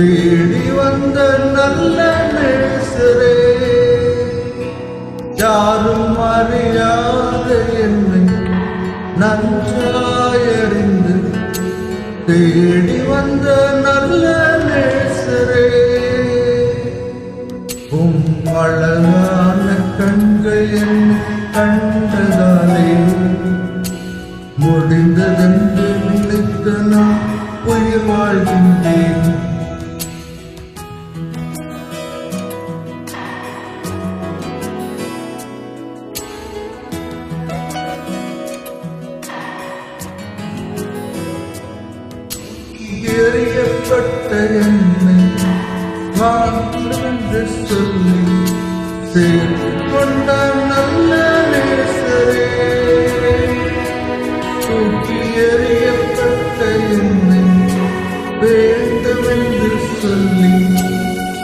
தேடி வந்த நல்ல நேசரே யாரும் அறியாத என்னை நன்றாயறிந்து தேடி வந்த நல்ல நேசரே உம் அழகான கண்கள் என்னை கண்டதாலே முடிந்ததென்று நினைத்த நான் உயிர் வாழ்கின்றேன். எறியப்பட்ட என்னை வாழ்வென்று சொல்லி சேர்த்து கொண்ட நல்ல நேசரே. தூக்கி எறியப்பட்ட என்னை வேண்டும் என்று சொல்லி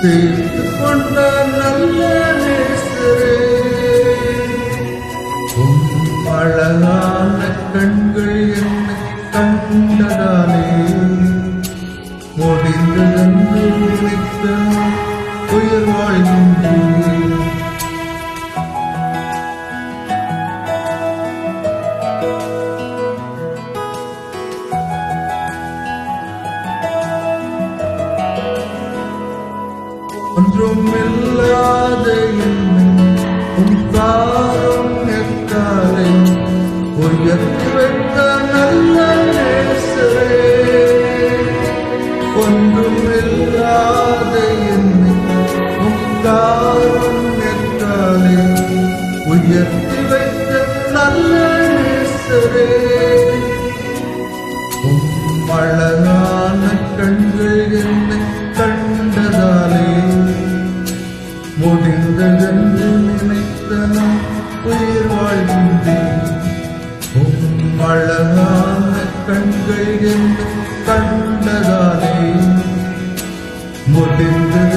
சேர்த்து கொண்ட நல்ல நேசரே. உம் அழகான கண்கள் என்னை கண்டதாலே ஒன்றும் இல்லாத தாரும் நெற்காலை உயர்த்தி வைத்த நல்ல நேசரே ஒன்றும் இல்லாத என்னை முத்தாரும் நெற்றாலே உயர்த்தி வைத்த நல்ல நேசரே. அழகான கண்கள் என்னை கண்டதாலே முடிந்ததென்று நினைத்த நான் உயிர் வாழ்கின்றேன். 我变得